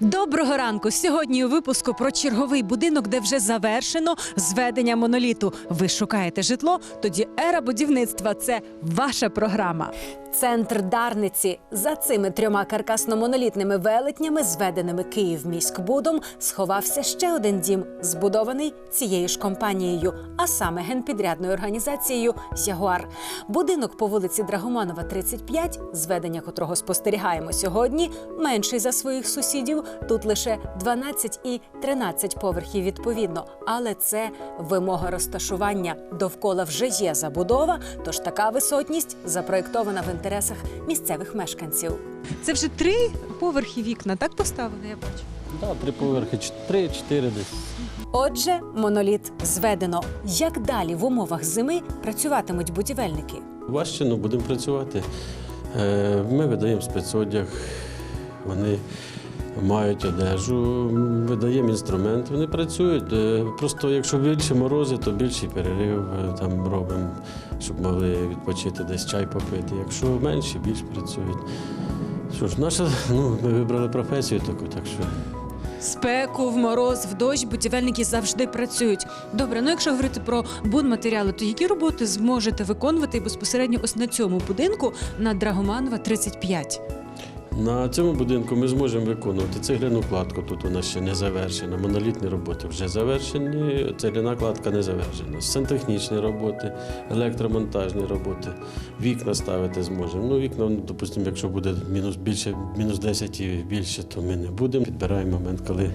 Доброго ранку! Сьогодні у випуску про черговий будинок, де вже завершено зведення моноліту. Ви шукаєте житло? Тоді ера будівництва це ваша програма. Центр Дарниці за цими трьома каркасно-монолітними велетнями, зведеними Київміськбудом, сховався ще один дім, збудований цією ж компанією, а саме генпідрядною організацією Ягуар. Будинок по вулиці Драгоманова, 35, зведення котрого спостерігаємо сьогодні, менший за своїх сусідів. Тут лише 12 і 13 поверхів відповідно. Але це вимога розташування. Довкола вже є забудова, тож така висотність запроєктована в інтересах місцевих мешканців. Це вже три поверхи вікна, так поставили, я бачу. Да, три поверхи, три-чотири десь. Отже, моноліт зведено. Як далі в умовах зими працюватимуть будівельники? Важче, ну будемо працювати. Е, Ми видаємо спецодяг, вони мають одежу, видаємо інструмент, вони працюють. Е, Просто якщо більше морози, то більший перерив е, там робимо, щоб могли відпочити десь чай попити. Якщо менше, більш працюють. Що ж, наша, ну, ми вибрали професію таку, так що. Спеку, в мороз, в дощ будівельники завжди працюють. Добре, ну якщо говорити про будматеріали, то які роботи зможете виконувати безпосередньо ось на цьому будинку на Драгоманова 35? На цьому будинку ми зможемо виконувати цегляну кладку. Тут нас ще не завершена. Монолітні роботи вже завершені. Цегляна кладка не завершена. Сантехнічні роботи, електромонтажні роботи. Вікна ставити зможемо. Ну, вікна, ну, допустимо, якщо буде мінус більше, мінус 10 і більше, то ми не будемо. Підбираємо момент, коли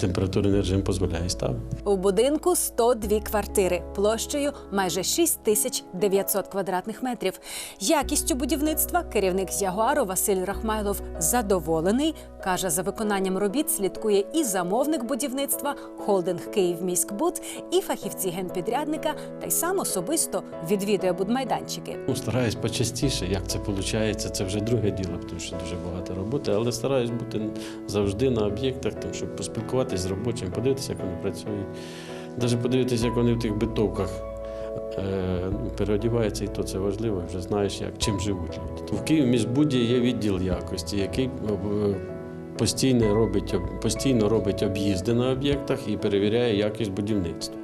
температурний режим дозволяє ставити. У будинку 102 квартири площею майже 6900 квадратних метрів. Якістю будівництва керівник Ягуару Василь Рахмайлов задоволений. каже, за виконанням робіт слідкує і замовник будівництва, холдинг Київміськбуд, і фахівці генпідрядника, та й сам особисто відвідує будмайданчики. Ну, стараюсь почастіше, як це виходить, це вже друге діло, тому що дуже багато роботи, але стараюсь бути завжди на об'єктах, там, щоб поспілкуватися з робочим, подивитися, як вони працюють. Навіть подивитися, як вони в тих битовках е, переодіваються, і то це важливо, вже знаєш, як, чим живуть люди. В Києві міськбуді є відділ якості, який е, постійно робить, постійно робить об'їзди на об'єктах і перевіряє якість будівництва.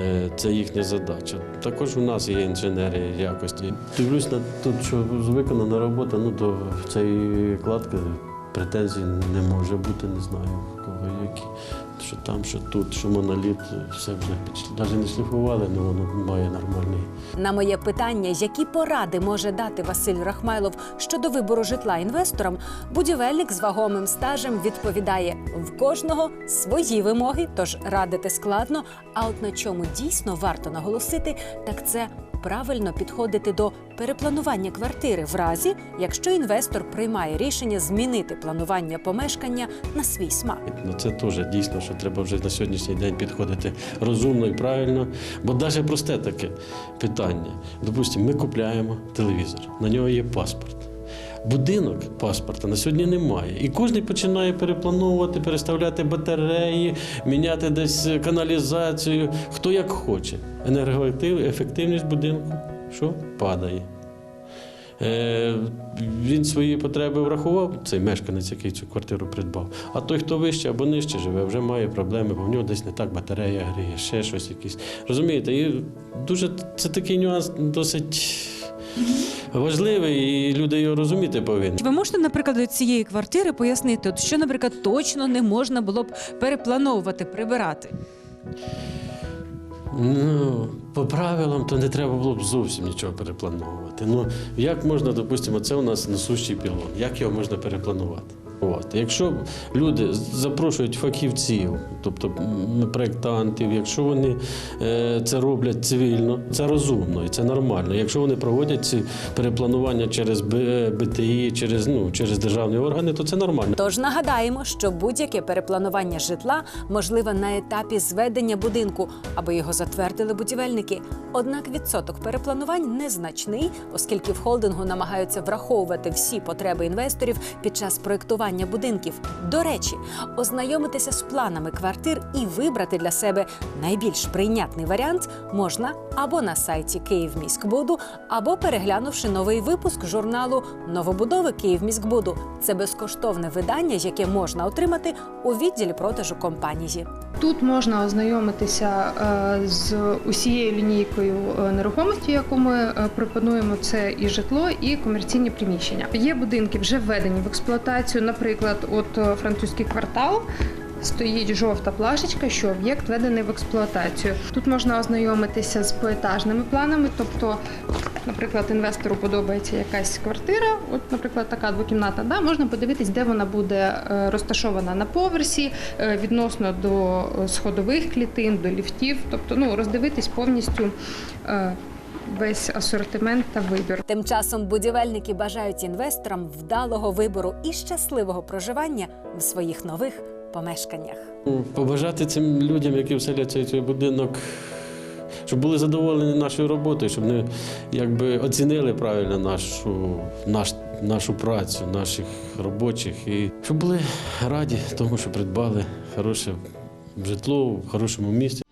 Е, Це їхня задача. Також у нас є інженери якості. Дивлюсь на тут, що виконана робота, ну до цієї кладки претензій не може бути, не знаю в кого які. Що там, що тут, що моноліт, все вже навіть не шліфували, але воно має нормальний. На моє питання, які поради може дати Василь Рахмайлов щодо вибору житла інвесторам, будівельник з вагомим стажем відповідає: в кожного свої вимоги, тож радити складно. А от на чому дійсно варто наголосити, так це правильно підходити до перепланування квартири в разі, якщо інвестор приймає рішення змінити планування помешкання на свій смак. Ну це теж дійсно, що треба вже на сьогоднішній день підходити розумно і правильно. Бо навіть просте таке питання. Допустимо, ми купляємо телевізор, на нього є паспорт. Будинок паспорта на сьогодні немає. І кожен починає переплановувати, переставляти батареї, міняти десь каналізацію, хто як хоче. Енергоефективність будинку що падає. Е, він свої потреби врахував, цей мешканець, який цю квартиру придбав. А той, хто вище або нижче живе, вже має проблеми, бо в нього десь не так батарея гріє, ще щось якісь. Розумієте, і дуже це такий нюанс досить важливий, і люди його розуміти повинні. Ви можете, наприклад, до цієї квартири пояснити, от що, наприклад, точно не можна було б переплановувати, прибирати? Ну, по правилам, то не треба було б зовсім нічого переплановувати. Ну, як можна, допустимо, це у нас несущий пілон, як його можна перепланувати? От. Якщо люди запрошують фахівців, тобто м, проєктантів, якщо вони е, це роблять цивільно, це розумно і це нормально. Якщо вони проводять ці перепланування через БТІ, через, ну, через державні органи, то це нормально. Тож нагадаємо, що будь-яке перепланування житла можливе на етапі зведення будинку, аби його затвердили будівельники. Однак відсоток перепланувань незначний, оскільки в холдингу намагаються враховувати всі потреби інвесторів під час проєктування придбання будинків. До речі, ознайомитися з планами квартир і вибрати для себе найбільш прийнятний варіант можна або на сайті Київміськбуду, або переглянувши новий випуск журналу Новобудови Київміськбуду. Це безкоштовне видання, яке можна отримати у відділі продажу компанії. Тут можна ознайомитися е, з усією лінійкою е, нерухомості, яку ми е, пропонуємо. Це і житло, і комерційні приміщення. Є будинки вже введені в експлуатацію. Наприклад, от французький квартал. Стоїть жовта плашечка, що об'єкт введений в експлуатацію. Тут можна ознайомитися з поетажними планами, тобто, наприклад, інвестору подобається якась квартира, от, наприклад, така двокімнатна, да, можна подивитись, де вона буде е, розташована на поверсі, е, відносно до е, сходових клітин, до ліфтів, тобто ну, роздивитись повністю весь асортимент та вибір. Тим часом будівельники бажають інвесторам вдалого вибору і щасливого проживання в своїх нових помешканнях. Побажати цим людям, які вселяться цей будинок, щоб були задоволені нашою роботою, щоб не якби оцінили правильно нашу, наш, нашу працю, наших робочих, і щоб були раді тому, що придбали хороше житло в хорошому місці.